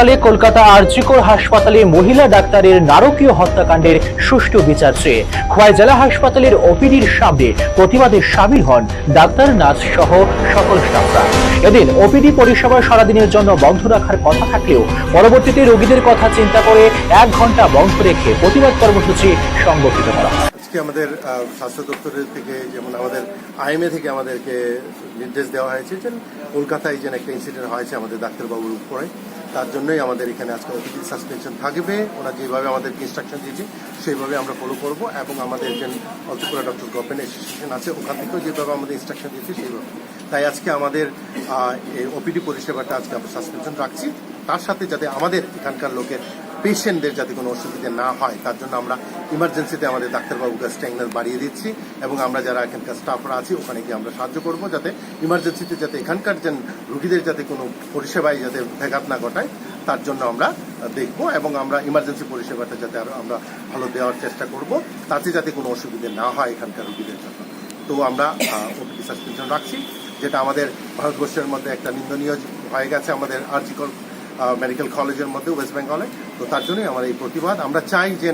সকালে কলকাতা আরজিকর হাসপাতালে মহিলা ডাক্তারের নারকীয় হত্যাকাণ্ডের সুষ্ঠু বিচার চেয়ে খোয়াই জেলা হাসপাতালের ওপিডির সামনে প্রতিবাদে সামিল হন ডাক্তার নার্স সহ সকল স্টাফরা। এদিন ওপিডি পরিষেবা সারাদিনের জন্য বন্ধ রাখার কথা থাকলেও পরবর্তীতে রোগীদের কথা চিন্তা করে এক ঘণ্টা বন্ধ রেখে প্রতিবাদ কর্মসূচি সংগঠিত করা হয়। আমাদের স্বাস্থ্য দপ্তরের থেকে যেমন আমাদের আইএমএ থেকে আমাদেরকে নির্দেশ দেওয়া হয়েছে যে কলকাতায় যেন একটা ইনসিডেন্ট হয়েছে আমাদের ডাক্তারবাবুর উপরে। তার জন্যই আমাদের এখানে আজকে অতিথি সাসপেনশন থাকবে। ওরা যেভাবে আমাদেরকে ইনস্ট্রাকশন দিয়েছে, সেইভাবে আমরা ফলো করব এবং আমাদের যে অল্পপুরা ডক্টর গভর্নমেন্ট অ্যাসোসিয়েশন আছে, ওখান থেকেও যেভাবে আমাদের ইনস্ট্রাকশন দিয়েছে, সেইভাবে। তাই আজকে আমাদের ওপিডি পরিষেবাটা আজকে আমরা সাসপেনশন রাখছি। তার সাথে যাতে আমাদের এখানকার লোকের পেশেন্টদের যাতে কোনো অসুবিধে না হয়, তার জন্য আমরা ইমার্জেন্সিতে আমাদের ডাক্তারবাবুকে স্ট্যাংনার বাড়িয়ে দিচ্ছি এবং আমরা যারা এখানকার স্টাফরা আছি, ওখানে গিয়ে আমরা সাহায্য করব যাতে ইমার্জেন্সিতে যাতে এখানকার যে রুগীদের যাতে কোনো পরিষেবায় যাতে ব্যাঘাত না ঘটায়, তার জন্য আমরা দেখব এবং আমরা ইমার্জেন্সি পরিষেবাটা যাতে আরও আমরা ভালো দেওয়ার চেষ্টা করব, তাতে যাতে কোনো অসুবিধে না হয় এখানকার রুগীদের জন্য। তো আমরা সাসপেনশন রাখছি, যেটা আমাদের ভারতবর্ষের মধ্যে একটা নিন্দনীয় হয়ে গেছে, আমাদের আর্জিকল মেডিকেল কলেজের মধ্যে ওয়েস্ট বেঙ্গলে তো তার জন্যই আমার এই প্রতিবাদ। আমরা চাই যে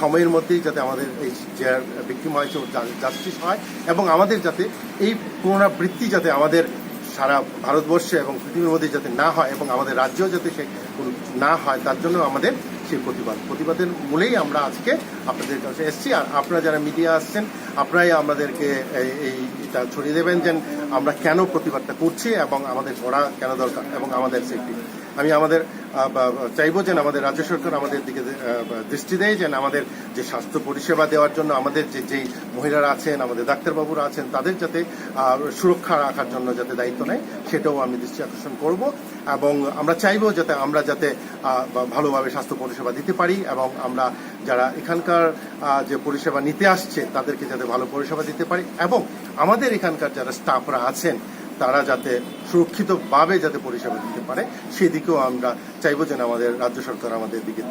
সময়ের মধ্যেই যাতে আমাদের এই যে ভিক্টিম হয়েছে জাস্টিস হয়, এবং আমাদের যাতে এই পুনরাবৃত্তি যাতে আমাদের সারা ভারতবর্ষে এবং পৃথিবীর মধ্যে যাতে না হয়, এবং আমাদের রাজ্যেও যাতে সে না হয়, তার জন্য আমাদের সেই প্রতিবাদ। প্রতিবাদের মূলেই আমরা আজকে আপনাদের কাছে এসেছি। আর আপনারা যারা মিডিয়া আসছেন, আপনারাই আমাদেরকে এই- এই এটা ছড়িয়ে দেবেন যে আমরা কেন প্রতিবাদটা করছি এবং আমাদের করা কেন দরকার এবং আমাদের সেফটি আমি আমাদের চাইব যেন আমাদের রাজ্য সরকার আমাদের দিকে দৃষ্টি দেয়, যেন আমাদের যে স্বাস্থ্য পরিষেবা দেওয়ার জন্য আমাদের যে, যেই মহিলারা আছেন, আমাদের ডাক্তারবাবুরা আছেন, তাদের যাতে সুরক্ষা রাখার জন্য যাতে দায়িত্ব নেয়, সেটাও আমি দৃষ্টি আকর্ষণ করব। এবং আমরা চাইব যাতে আমরা যাতে ভালোভাবে স্বাস্থ্য পরিষেবা দিতে পারি এবং আমরা যারা এখানকার যে পরিষেবা নিতে আসছে, তাদেরকে যাতে ভালো পরিষেবা দিতে পারি। এবং আমাদের এখানকার যারা স্টাফরা আছেন তারা যাতে সুরক্ষিতভাবে যাতে পরিষেবা দিতে পারে, সেদিকেও আমরা চাইব যেন আমাদের রাজ্য সরকার আমাদের দিকে